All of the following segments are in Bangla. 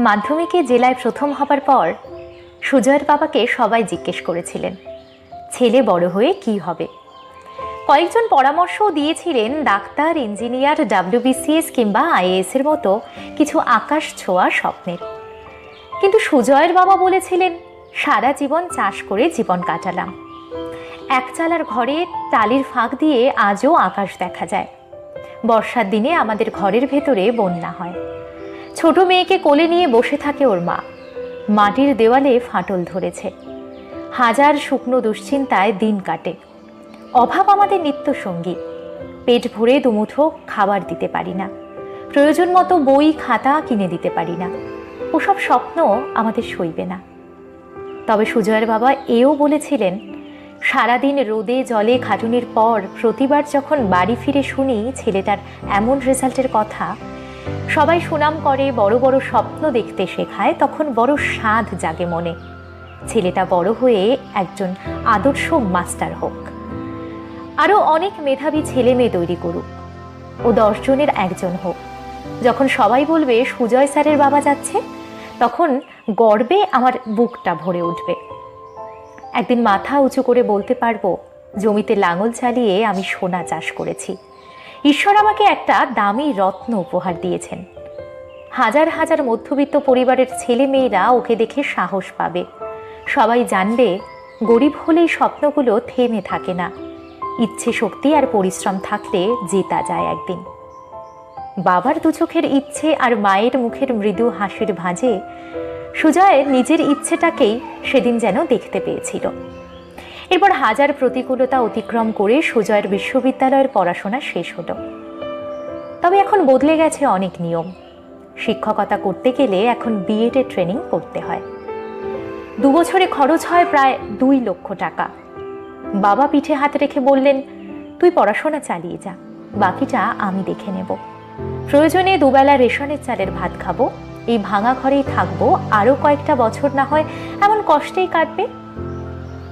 মাধ্যমিকে জেলায় প্রথম হবার পর সুজয়ের বাবাকে সবাই জিজ্ঞেস করেছিলেন, ছেলে বড় হয়ে কি হবে? কয়েকজন পরামর্শও দিয়েছিলেন ডাক্তার, ইঞ্জিনিয়ার, ডাব্লিউবিসিএস কিংবা আইএএস এর মতো কিছু আকাশ ছোঁয়া স্বপ্নের। কিন্তু সুজয়ের বাবা বলেছিলেন, সারা জীবন চাষ করে জীবন কাটালাম। একচালার ঘরে টালির ফাঁক দিয়ে আজও আকাশ দেখা যায়। বর্ষার দিনে আমাদের ঘরের ভেতরে বন্যা হয়। ছোট মেয়েকে কোলে নিয়ে বসে থাকে ওর মা। মাটির দেওয়ালে ফাটল ধরেছে। হাজার শুকনো দুশ্চিন্তায় দিন কাটে। অভাব আমাদের নিত্য সঙ্গী পেট ভরে দুমুঠো খাবার দিতে পারি না। প্রয়োজন মতো বই, খাতা কিনে দিতে পারি না। ওসব স্বপ্ন আমাদের সইবে না। তবে সুজয়ের বাবা এও বলেছিলেন, সারাদিন রোদে জলে খাটুনির পর প্রতিবার যখন বাড়ি ফিরে শুনি ছেলেটার এমন রেজাল্টের কথা সবাই সুনাম করে, বড় বড় স্বপ্ন দেখতে শেখায়, তখন বড় স্বাদ জাগে মনে। ছেলেটা বড় হয়ে একজন আদর্শ মাস্টার হোক। আরও অনেক মেধাবী ছেলে মেয়ে তৈরি করুক। ও দশজনের একজন হোক। যখন সবাই বলবে, সুজয় স্যারের বাবা যাচ্ছে, তখন গর্বে আমার বুকটা ভরে উঠবে। একদিন মাথা উঁচু করে বলতে পারব, জমিতে লাঙল চালিয়ে আমি সোনা চাষ করেছি। ঈশ্বর আমাকে একটা দামি রত্ন উপহার দিয়েছেন। হাজার হাজার মধ্যবিত্ত পরিবারের ছেলে মেয়েরা ওকে দেখে সাহস পাবে। সবাই জানবে, গরিব হলেই স্বপ্নগুলো থেমে থাকে না। ইচ্ছে শক্তি আর পরিশ্রম থাকলে জেতা যায় একদিন। বাবার দু চোখের ইচ্ছে আর মায়ের মুখের মৃদু হাসির ভাঁজে, সুজয় নিজের ইচ্ছেটাকেই সেদিন যেন দেখতে পেয়েছিল। এরপর হাজার প্রতিকূলতা অতিক্রম করে সুজয়ের বিশ্ববিদ্যালয়ের পড়াশোনা শেষ হলো। তবে এখন বদলে গেছে অনেক নিয়ম। শিক্ষকতা করতে গেলে এখন বিএডের ট্রেনিং করতে হয়। দুবছরে খরচ হয় প্রায় দুই লক্ষ টাকা। বাবা পিঠে হাত রেখে বললেন, তুই পড়াশোনা চালিয়ে যা, বাকিটা আমি দেখে নেব। প্রয়োজনে দুবেলা রেশনের চালের ভাত খাব, এই ভাঙা ঘরেই থাকব, আরও কয়েকটা বছর না হয় এমন কষ্টেই কাটবে।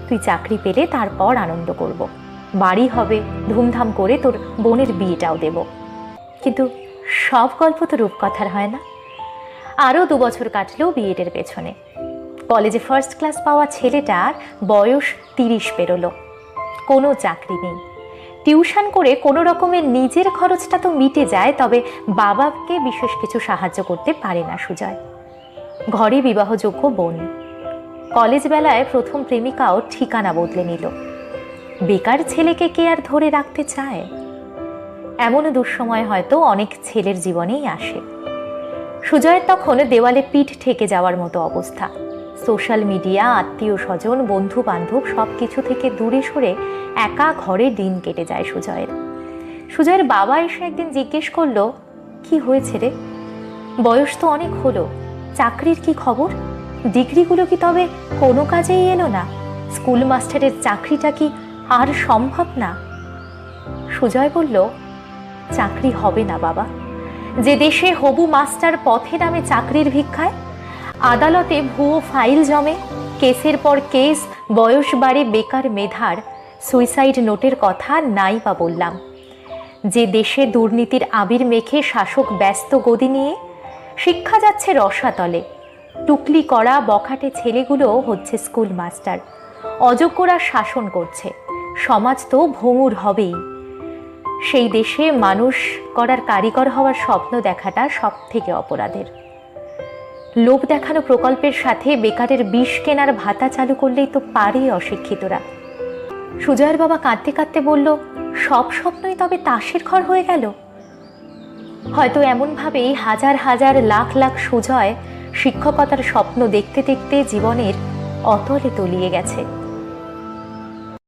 তুই চাকরি পেলে তারপর আনন্দ করব। বাড়ি হবে, ধুমধাম করে তোর বোনের বিয়েটাও দেব। কিন্তু সব গল্প তো রূপকথার হয় না। আরও দু বছর কাটলেও বিএডের পেছনে। কলেজে ফার্স্ট ক্লাস পাওয়া ছেলেটার বয়স তিরিশ পেরোলো। কোনো চাকরি নেই। টিউশন করে কোনো রকমের নিজের খরচটা তো মিটে যায়, তবে বাবাকে বিশেষ কিছু সাহায্য করতে পারে না সুজয়। ঘরে বিবাহযোগ্য বোন। কলেজ বেলায় প্রথম প্রেমিকাও ঠিকানা বদলে নিল। বেকার ছেলেকে কে আর ধরে রাখতে চায়? এমন দুঃসময় হয়তো অনেক ছেলের জীবনেই আসে। সুজয়ের তখন দেওয়ালে পিঠ ঠেকে যাওয়ার মতো অবস্থা। সোশ্যাল মিডিয়া আত্মীয় স্বজন বন্ধু বান্ধব সব কিছু থেকে দূরে সরে একা ঘরে দিন কেটে যায় সুজয়ের। সুজয়ের বাবা এসে একদিন জিজ্ঞেস করল, কি হয়েছে রে? বয়স তো অনেক হলো। চাকরির কি খবর? ডিগ্রিগুলো কি তবে কোনো কাজেই এলো না? স্কুল মাস্টারের চাকরিটা কি আর সম্ভব না? সুজয় বলল, চাকরি হবে না বাবা। যে দেশে হবু মাস্টার পথে নামে চাকরির ভিক্ষায়, আদালতে ভুয়ো ফাইল জমে, কেসের পর কেস, বয়স বাড়ে বেকার মেধার, সুইসাইড নোটের কথা নাই বা বললাম। যে দেশে দুর্নীতির আবির মেখে শাসক ব্যস্ত গদি নিয়ে, শিক্ষা যাচ্ছে রসাতলে। টুকলি করা বখাটে ছেলেগুলো হচ্ছে স্কুল মাস্টার অযোগ্যরা শাসন করছে। সমাজ তো ভঙুর হবেই। সেই দেশে মানুষ করার কারিগর হওয়ার স্বপ্ন দেখাটা সব থেকে অপরাধের। লোভ দেখানো প্রকল্পের সাথে বেকারের বিষ কেনার ভাতা চালু করলেই তো পারে অশিক্ষিতরা। সুজয়ের বাবা কাঁদতে কাঁদতে বলল, সব স্বপ্নই তবে তাসের ঘর হয়ে গেল। হয়তো এমনভাবেই হাজার হাজার লাখ লাখ সুজয় শিক্ষকতার স্বপ্ন দেখতে দেখতে জীবনের অতলে তলিয়ে গেছে।